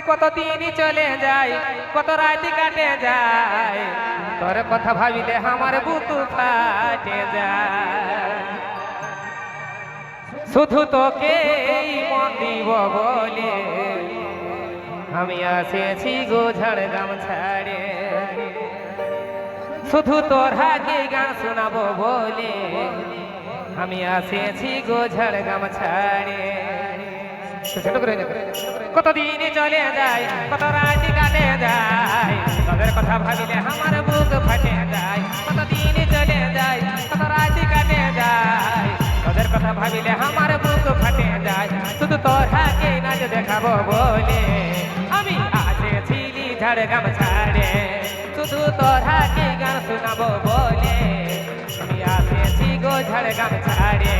কত দিনই চলে যায়, কত রাতি কাটে যায়। তোর কথা ভাবিলে আমার বুক ফাটে যায়। শুধু তোকে মন দিব বলে। আমি আসেছি গো ঝাড়গ্রাম ছাড়ে। শুধু তোর হাকে গান শোনাবো বলে। আমি আসেছি গো ঝাড়গ্রাম ছাড়ে। কতদিন চলে যায়, কত রাতি কাটে যায় তাদের কথা ভাবিলে আমার বুক ফাটে যায়। কতদিন চলে যায়, কত রাতি কাটে যায় তাদের কথা ভাবিলে আমার বুক ফাটে যায়। শুধু তোর হাকে নাচ দেখাবো বলে, আমি আসেছিলি ঝাড়গ্রাম ছাড়ে শুধু তোর হাকে গান শোনাবো বলে, আমি আসেছি গো ঝাড়গ্রাম ছাড়ে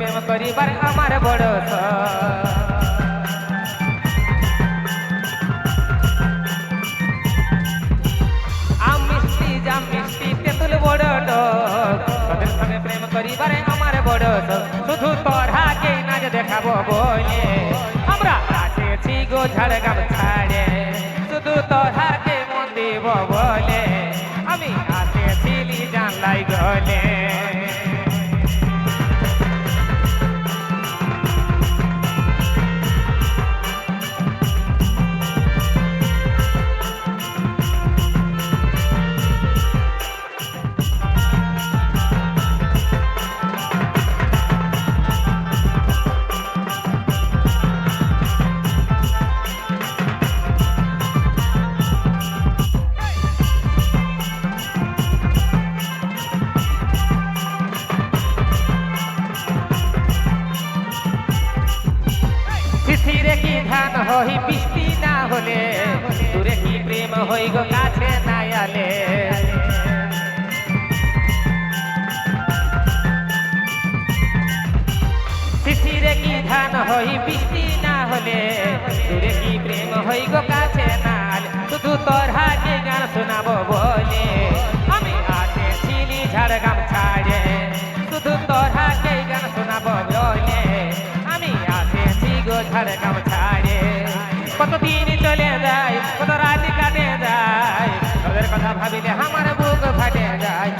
প্রেম করিবার আমার বড়। আম মিষ্টি জাম মিষ্টি, তেতুল বড় ওদের সঙ্গে প্রেম করিবার আমার বড়। শুধু তোর হাকে নাচ দেখাবো বলে আমরা আসেছি গো ঝাড়গ্রাম ছাড়ে। শুধু তোর হাকে মন দিব বলে। আমি আসেছিলি জানলাই গলে। ধান হই বৃষ্টি না হলে, দূরে কি প্রেম হই গো কাছে না আলে শিশিরে কি ধান হই বৃষ্টি না হলে, দূরে কি প্রেম হই গো কাছে না আলে শুধু তোর হাতে গান শোনাবো ভাবিলে আমার বুক ফাটে যায়।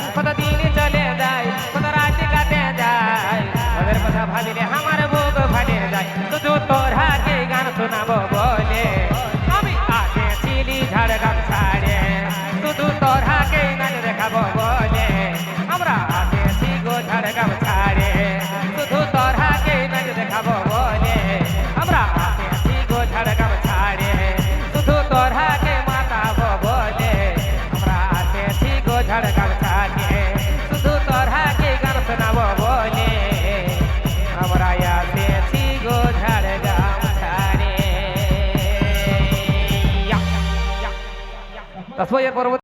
তসবই পরবর্তী